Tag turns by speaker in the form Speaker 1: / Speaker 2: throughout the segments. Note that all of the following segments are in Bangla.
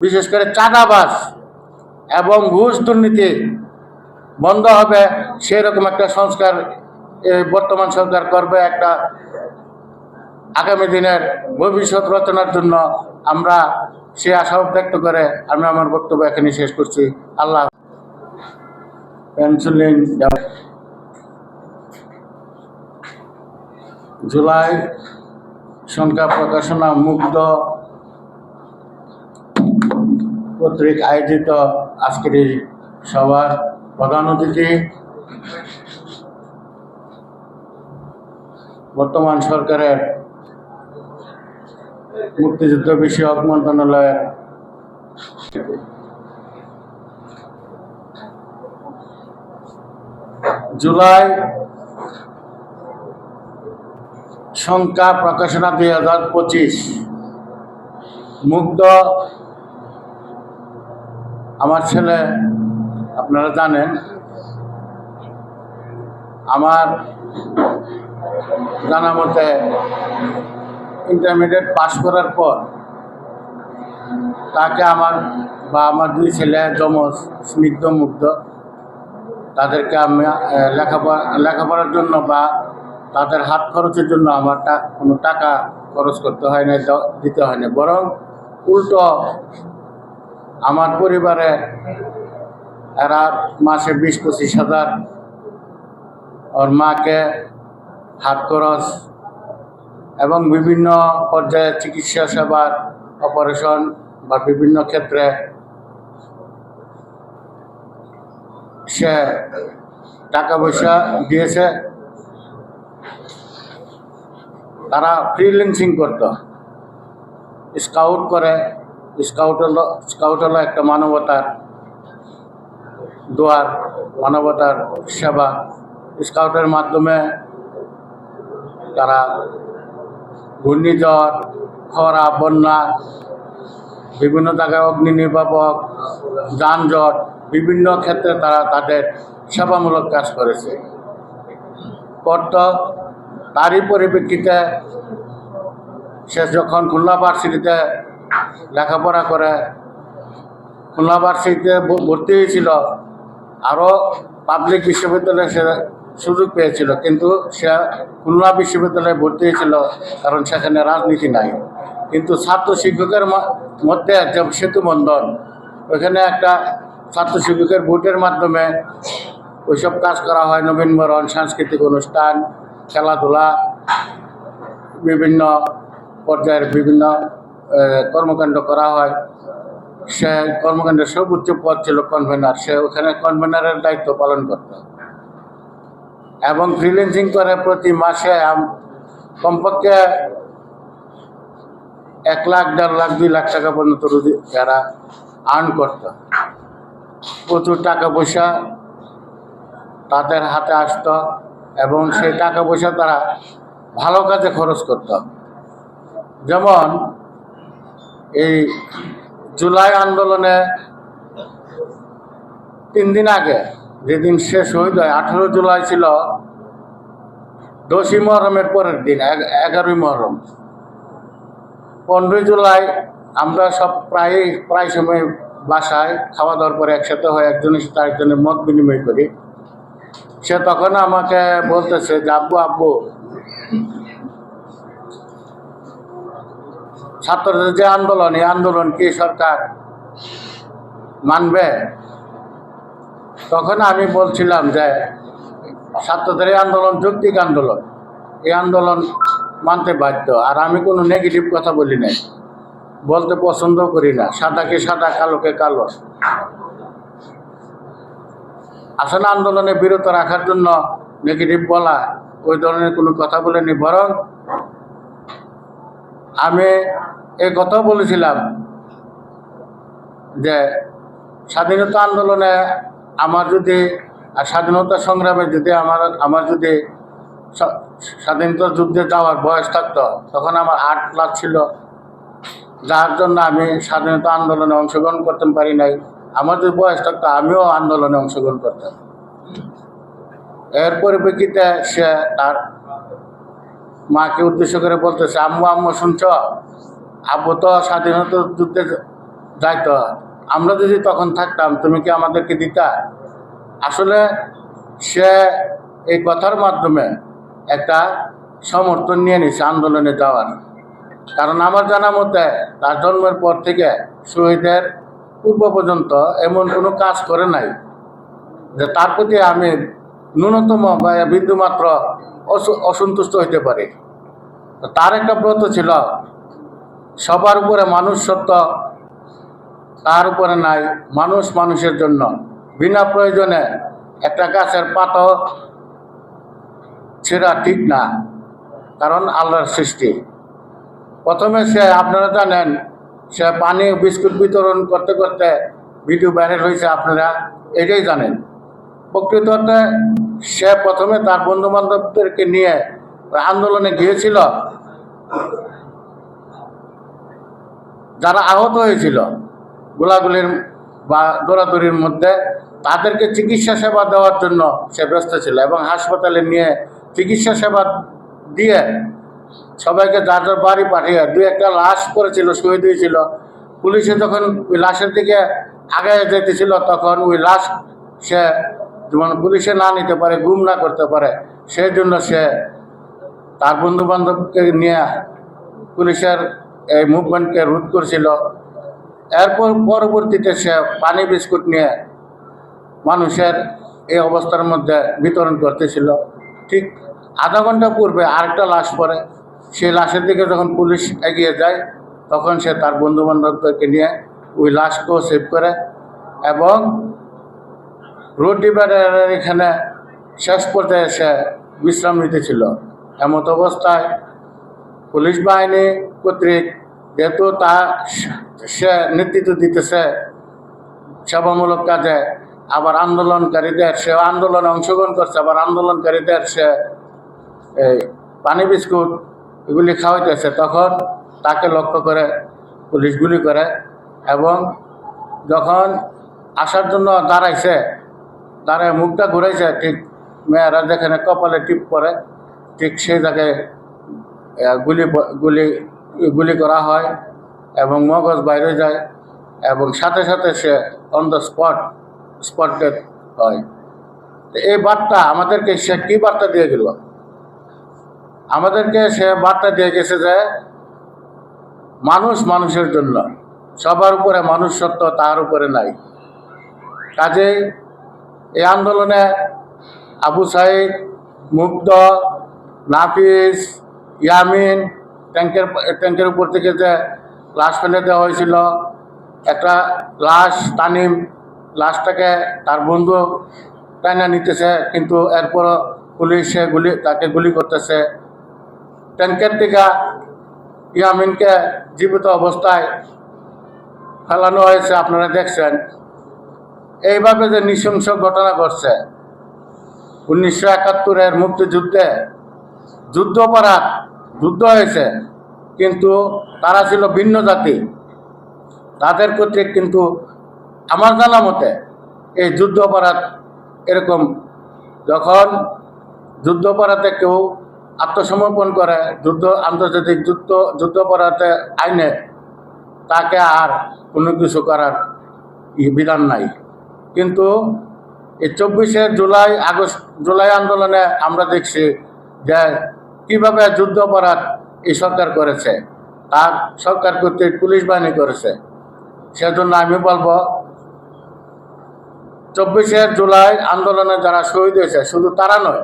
Speaker 1: বিশেষ করে চাঁদাবাজ এবং ঘুষ দুর্নীতি বন্ধ হবে, সেরকম একটা সংস্কার বর্তমান সরকার করবে একটা আগামী দিনের ভবিষ্যৎ রচনার জন্য। আমরা সে আশা ব্যক্ত করে আমি আমার বক্তব্য এখানে শেষ করছি। আল্লাহ পেন্সিলিন জুলাই সংখ্যা প্রকাশনা মুগ্ধ কর্তৃক আয়োজিত আজকের এই সভার প্রধান অতিথি। বর্তমান সরকারের মুক্তিযুদ্ধ বিষয়ক মন্ত্রণালয়ের জুলাই সংখ্যা প্রকাশনা দুই হাজার পঁচিশ মুগ্ধ আমার ছেলে, আপনারা জানেন, আমার জানা মতে ইন্টারমিডিয়েট পাস করার পর তাকে আমার বা আমার দুই ছেলে যমজ, স্নিগ্ধ, মুগ্ধ, তাদেরকে আমি লেখাপড়া, লেখাপড়ার জন্য বা তাদের হাত খরচের জন্য আমার কোনো টাকা খরচ করতে হয় না দিতে হয় না বরং উল্টো আমার পরিবারে এরা মাসে বিশ, পঁচিশ হাজার। ওর মাকে হাত খরচ এবং বিভিন্ন পর্যায়ে চিকিৎসা সেবার অপারেশন বা বিভিন্ন ক্ষেত্রে সে টাকা পয়সা দিয়েছে। তারা ফ্রিল্যান্সিং করত স্কাউট করে। স্কাউট হলো স্কাউট হলো একটা মানবতার দোয়ার, মানবতার সেবা। স্কাউটের মাধ্যমে তারা ঘূর্ণিঝড়, খরা, বন্যা, বিভিন্ন জায়গায় অগ্নি নির্বাপক, যানজট, বিভিন্ন ক্ষেত্রে তারা তাদের সেবামূলক কাজ করেছে। করত তারই পরিপ্রেক্ষিতে সে যখন খুলনা ভার্সিটিতে লেখাপড়া করে। খুলনা ভার্সিটিতে ভর্তি হয়েছিল। আরও পাবলিক বিশ্ববিদ্যালয়ে সে সুযোগ পেয়েছিল, কিন্তু সে খুলনা বিশ্ববিদ্যালয়ে ভর্তি হয়েছিল, কারণ সেখানে রাজনীতি নাই। কিন্তু ছাত্র শিক্ষকের মধ্যে যে সেতু বন্ধন, ওইখানে একটা ছাত্র শিক্ষকের ভোটের মাধ্যমে ওইসব কাজ করা হয় নবীনবরণ সাংস্কৃতিক অনুষ্ঠান, খেলাধুলা, বিভিন্ন পর্যায়ের বিভিন্ন কর্মকাণ্ড করা হয়। সে কর্মকাণ্ডের সর্বোচ্চ পদ ছিল কনভেনার সে ওখানে কনভেনারের দায়িত্ব পালন করত। এবং ফ্রিল্যান্সিং করে প্রতি মাসে কমপক্ষে এক লাখ, দেড় লাখ, দুই লাখ টাকা পর্যন্ত রুজি এরা আর্ন করত। প্রচুর টাকা পয়সা তাদের হাতে আসতো এবং সেই টাকা পয়সা তারা ভালো কাজে খরচ করত। যেমন এই জুলাই আন্দোলনে তিন দিন আগে যেদিন শেষ শহীদ হয় আঠেরো জুলাই ছিল দশই মহরমের পরের দিন এগারোই মহরম। পনেরোই জুলাই আমরা সব প্রায় প্রায় সময় বাসায় খাওয়া দাওয়ার পরে একসাথে হয়ে একজনের সাথে আরেকজনের মত বিনিময় করি। সে তখন আমাকে বলতেছে যে, আব্বু আব্বু ছাত্রদের যে আন্দোলন, এই আন্দোলন কি সরকার মানবে? তখন আমি বলছিলাম যে ছাত্রদের আন্দোলন যৌক্তিক আন্দোলন। এই আন্দোলন মানতে বাধ্য। আর আমি কোনো নেগেটিভ কথা বলি নাই। বলতে পছন্দ করি না। সাদাকে সাদা কালোকে কালো। আসলে আন্দোলনে বিরত রাখার জন্য নেগেটিভ বলা ওই ধরনের কোনো কথা বলেনি, বরং আমি এই কথাও বলেছিলাম যে স্বাধীনতা আন্দোলনে আমার যদি, আর স্বাধীনতা সংগ্রামে যদি আমার আমার যদি স্বাধীনতা যুদ্ধে যাওয়ার বয়স থাকতো, তখন আমার আট প্লাস ছিল। যার জন্য আমি স্বাধীনতা আন্দোলনে অংশগ্রহণ করতে পারি নাই। আমার যদি বয়স থাকতো, আমিও আন্দোলনে অংশগ্রহণ করতাম। এর পরিপ্রেক্ষিতে সে তার মাকে উদ্দেশ্য করে বলতেছে, আম্মু আম্মু, শুনছ? আব্বু তো স্বাধীনতা যুদ্ধে যাইতো। আমরা যদি তখন থাকতাম, তুমি কি আমাদেরকে দিতা? আসলে সে এই কথার মাধ্যমে একটা সমর্থন নিয়ে নিছে আন্দোলনে যাওয়ার। কারণ আমার জানা মতে, তার জন্মের পর থেকে শহীদের পূর্ব পর্যন্ত এমন কোনো কাজ করে নাই। যে তার প্রতি আমি ন্যূনতম বা বিন্দুমাত্র অসন্তুষ্ট হইতে পারে। তার একটা ব্রত ছিল। সবার উপরে মানুষ সত্য, তার উপরে নাই, মানুষ মানুষের জন্য। বিনা প্রয়োজনে একটা গাছের পাতাও ছেঁড়া ঠিক না, কারণ আল্লাহর সৃষ্টি। প্রথমে সে, আপনারা জানেন, সে পানি, বিস্কুট বিতরণ করতে করতে ভিডিও ভাইরাল হয়েছে, আপনারা এটাই জানেন। প্রকৃততে সে প্রথমে তার বন্ধু বান্ধবদেরকে নিয়ে আন্দোলনে গিয়েছিল। যারা আহত হয়েছিল গোলাগুলির বা দৌড়াদৌড়ির মধ্যে, তাদেরকে চিকিৎসা সেবা দেওয়ার জন্য সে ব্যস্ত ছিল এবং হাসপাতালে নিয়ে চিকিৎসা সেবা দিয়ে সবাইকে যার যার বাড়ি পাঠিয়ে দুই একটা লাশ করেছিল শহীদ হয়েছিল। পুলিশে যখন ওই লাশের দিকে আগে যেতেছিল, তখন ওই লাশ সে যেমন পুলিশে না নিতে পারে, গুম না করতে পারে, সেই জন্য সে তার বন্ধু বান্ধবকে নিয়ে পুলিশের এই মুভমেন্টকে রোধ করছিল। এরপর পরবর্তীতে সে পানি বিস্কুট নিয়ে মানুষের এই অবস্থার মধ্যে বিতরণ করতেছিল। ঠিক আধা ঘণ্টা পূর্বে আরেকটা লাশ পড়ে। সেই লাশের দিকে যখন পুলিশ এগিয়ে যায়, তখন সে তার বন্ধু বান্ধবদেরকে নিয়ে ওই লাশকেও সেভ করে এবং রোড ডিভাইডারের এখানে শেষ পর্যায়ে সে বিশ্রাম নিতেছিল। এমত অবস্থায় পুলিশ বাহিনী কর্তৃক যেহেতু তা সে নেতৃত্ব দিতেছে, সেবামূলক কাজে আবার আন্দোলনকারীদের, সে আন্দোলনে অংশগ্রহণ করছে, আবার আন্দোলনকারীদের সে এই পানি বিস্কুট এগুলি খাওয়াইতেছে। তখন তাকে লক্ষ্য করে পুলিশ গুলি করে এবং যখন আসার জন্য দাঁড়াইছে দাঁড়ায় মুখটা ঘুরাইছে ঠিক, মেয়েরা যেখানে কপালে টিপ পরে, ঠিক সেই জায়গায় গুলি গুলি গুলি করা হয় এবং মগজ বাইরে যায় এবং সাথে সাথে সে অন দ্য স্পট স্পট হয়। এই বার্তা আমাদেরকে সে কী বার্তা দিয়ে গেল? আমাদেরকে সে বার্তা দিয়ে গেছে যে, মানুষ মানুষের জন্য, সবার উপরে মানুষ সত্য তার উপরে নাই। কাজেই এই আন্দোলনে আবু সাইদ, মুগ্ধ, নাফিস, ইয়ামিন ট্যাঙ্কের ট্যাঙ্কের উপর থেকে যে লাশ ফেলে দেওয়া হয়েছিল, একটা লাশ তানিম লাশটাকে তার বন্ধু টাইনা নিতেছে, কিন্তু এরপরও পুলিশে গুলি, তাকে গুলি করতেছে। ট্যাঙ্কের থেকে ইয়ামিনকে জীবিত অবস্থায় ফেলানো হয়েছে, আপনারা দেখছেন। এইভাবে যে নৃশংস ঘটনা ঘটছে, উনিশশো একাত্তরের মুক্তিযুদ্ধে যুদ্ধ অপরাধ, যুদ্ধ হয়েছে, কিন্তু তারা ছিল ভিন্ন জাতি। তাদের কর্তৃক কিন্তু আমার জানা মতে এই যুদ্ধ অপরাধ এরকম, যখন যুদ্ধ অপরাধে কেউ আত্মসমর্পণ করে, যুদ্ধ, আন্তর্জাতিক যুদ্ধ যুদ্ধ অপরাধে আইনে, তাকে আর কোনো কিছু করার বিধান নাই। কিন্তু এই চব্বিশে জুলাই, আগস্ট, জুলাই আন্দোলনে আমরা দেখছি যে কীভাবে যুদ্ধ অপরাধ এই সরকার করেছে। তার সরকার কর্তৃক পুলিশ বাহিনী করেছে। সেজন্য আমি বলব, চব্বিশে জুলাই আন্দোলনে যারা শহীদ হয়েছে, শুধু তারা নয়,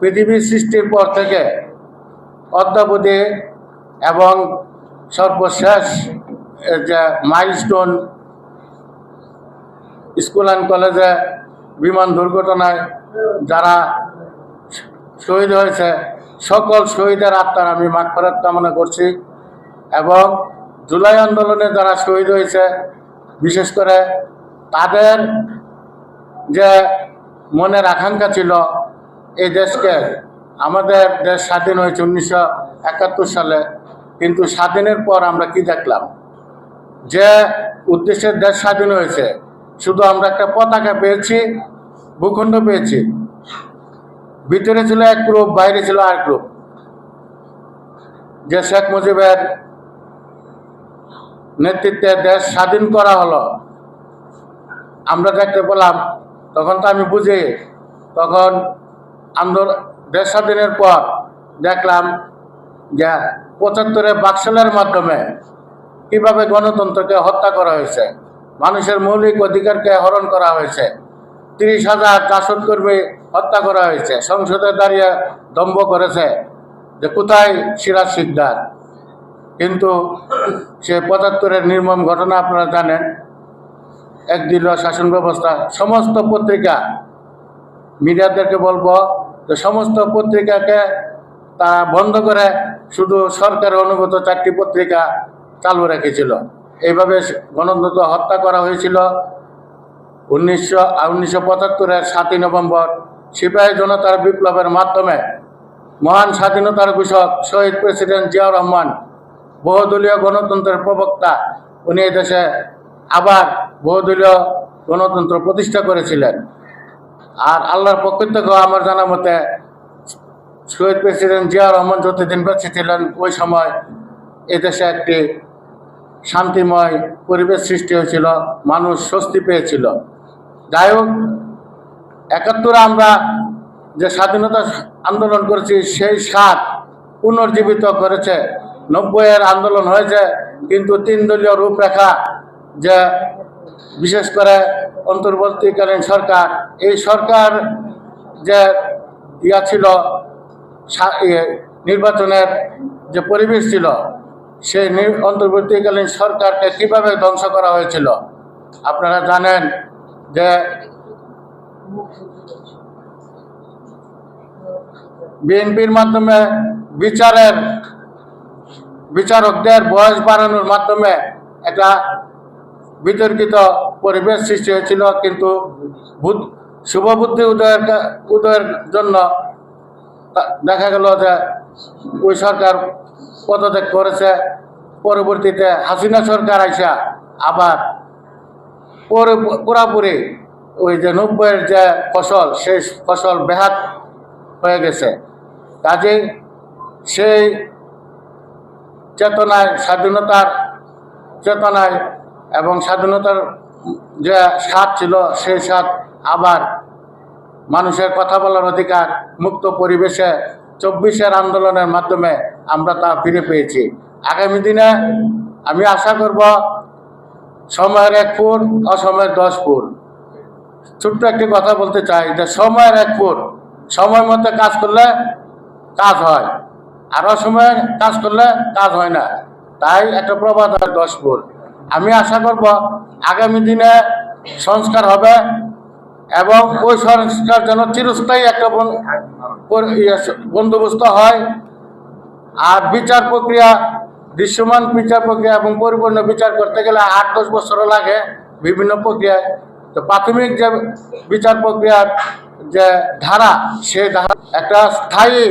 Speaker 1: পৃথিবীর সৃষ্টির পর থেকে অদ্যাবধি এবং সর্বশেষ যে মাইলস্টোন স্কুল অ্যান্ড কলেজে বিমান দুর্ঘটনায় যারা শহীদ হয়েছে, সকল শহীদের আত্মার আমি মাগফরাত কামনা করছি এবং জুলাই আন্দোলনে যারা শহীদ হয়েছে, বিশেষ করে তাদের যে মনের আকাঙ্ক্ষা ছিল, এই দেশকে, আমাদের দেশ স্বাধীন হয়েছে উনিশশো একাত্তর সালে, কিন্তু স্বাধীনের পর আমরা কি দেখলাম? যে উদ্দেশ্যের দেশ স্বাধীন হয়েছে শুধু আমরা একটা পতাকা পেয়েছি, ভূখণ্ড পেয়েছি। ভিতরে ছিল এক গ্রুপ বাইরে ছিল আর গ্রুপ যে শেখ মুজিবের নেতৃত্বে দেশ স্বাধীন করা হলো। আমরা দেখতে পেলাম, তখন তো আমি বুঝি, তখন আন্দোলন দেশ স্বাধীনের পর দেখলাম যে পঁচাত্তরে বাকশালের মাধ্যমে কীভাবে গণতন্ত্রকে হত্যা করা হয়েছে। মানুষের মৌলিক অধিকারকে হরণ করা হয়েছে। তিরিশ হাজার কর্মী হত্যা করা হয়েছে। সংসদে দাঁড়িয়ে দম্ভ করেছে যে কোথায় সিরাজ শিকদার কিন্তু সে পঁচাত্তরের নির্মম ঘটনা আপনারা জানেন। একদলীয় শাসন ব্যবস্থা, সমস্ত পত্রিকা, মিডিয়াদেরকে বলব যে সমস্ত পত্রিকাকে তারা বন্ধ করে শুধু সরকারের অনুগত চারটি পত্রিকা চালু রেখেছিল। এইভাবে গণতন্ত্র হত্যা করা হয়েছিল। উনিশশো উনিশশো পঁচাত্তরের সাতই নভেম্বর সিপাহী জনতার বিপ্লবের মাধ্যমে মহান স্বাধীনতার ঘোষক শহীদ প্রেসিডেন্ট জিয়াউর রহমান, বহুদলীয় গণতন্ত্রের প্রবক্তা, উনি দেশে আবার বহুদলীয় গণতন্ত্র প্রতিষ্ঠা করেছিলেন। আর আল্লাহর পক্ষ থেকেও আমার জানা মতে শহীদ প্রেসিডেন্ট জিয়াউর রহমান যতদিন বেঁচে ছিলেন, ওই সময় এদেশে একটি শান্তিময় পরিবেশ সৃষ্টি হয়েছিল, মানুষ স্বস্তি পেয়েছিল। যাই হোক, একাত্তরে আমরা যে স্বাধীনতা আন্দোলন করেছি, সেই স্বাদ পুনর্জীবিত করেছে। নব্বইয়ের আন্দোলন হয়েছে, কিন্তু তিন দলীয় রূপরেখা যে বিশেষ করে অন্তর্বর্তীকালীন সরকার, এই সরকার যে ইয়া ছিল নির্বাচনের যে পরিবেশ ছিল সেই অন্তর্বর্তীকালীন সরকারকে কীভাবে ধ্বংস করা হয়েছিল? আপনারা জানেন যে বিএনপির মাধ্যমে বিচারের বিচারকদের বয়স বাড়ানোর মাধ্যমে একটা বিতর্কিত পরিবেশ সৃষ্টি হয়েছিল, কিন্তু শুভবুদ্ধি উদয়ের উদয়ের জন্য দেখা গেল যে ওই সরকার পদত্যাগ করেছে, পরবর্তীতে হাসিনা সরকার আইসা আবার পরে পুরাপুরি ওই যে নব্বইয়ের যে ফসল সেই ফসল বেহাত হয়ে গেছে। কাজেই সেই চেতনায়, স্বাধীনতার চেতনায় এবং স্বাধীনতার যে স্বাদ ছিল, সেই স্বাদ আবার মানুষের কথা বলার অধিকার মুক্ত পরিবেশে চব্বিশের আন্দোলনের মাধ্যমে আমরা তা ফিরে পেয়েছি। আগামী দিনে আমি আশা করব সময়ের এক ফুট, অসময়ের দশ ফুট। ছোট্ট একটি কথা বলতে চাই যে সময়ের এক ফুট, সময় মতো কাজ করলে কাজ হয়। আর অসময়ে কাজ করলে কাজ হয় না। তাই একটা প্রবাদ হয় দশ ফুট। আমি আশা করব আগামী দিনে সংস্কার হবে। এবং ওই সংস্কার যেন চিরস্থায়ী একটা ইয়ে বন্দোবস্ত হয়। আর বিচার প্রক্রিয়া, দৃশ্যমান বিচার প্রক্রিয়া এবং পরিপূর্ণ বিচার করতে গেলে আট দশ বছরও লাগে বিভিন্ন প্রক্রিয়ায়। তো প্রাথমিক যে বিচার প্রক্রিয়ার যে ধারা সে ধারা একটা স্থায়ী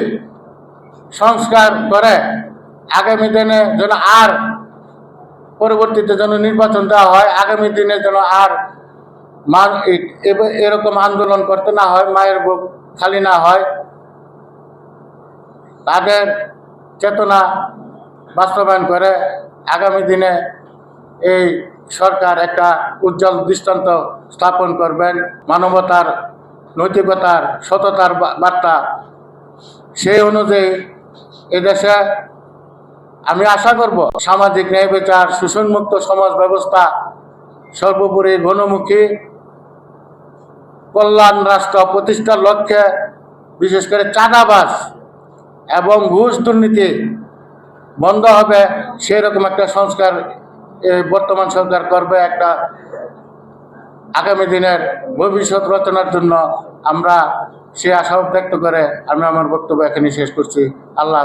Speaker 1: সংস্কার করে আগামী দিনে যেন আর পরবর্তীতে যেন নির্বাচন দেওয়া হয়, আগামী দিনে যেন আর এ- এরকম আন্দোলন করতে না হয়, মায়ের বুক খালি না হয়, তাদের চেতনা বাস্তবায়ন করে আগামী দিনে এই সরকার একটা উজ্জ্বল দৃষ্টান্ত স্থাপন করবেন। মানবতার, নৈতিকতার, সততার বার্তা সেই অনুযায়ী এদেশে আমি আশা করব সামাজিক ন্যায় বিচার, শোষণমুক্ত সমাজ ব্যবস্থা, সর্বোপরি গণমুখী কল্যাণ রাষ্ট্র প্রতিষ্ঠার লক্ষ্যে বিশেষ করে চাঁদাবাস এবং ঘুষ দুর্নীতি বন্ধ হবে, সেরকম একটা সংস্কার বর্তমান সরকার করবে একটা আগামী দিনের ভবিষ্যৎ রচনার জন্য আমরা সে আশা ব্যক্ত করে আমি আমার বক্তব্য এখানে শেষ করছি আল্লাহ।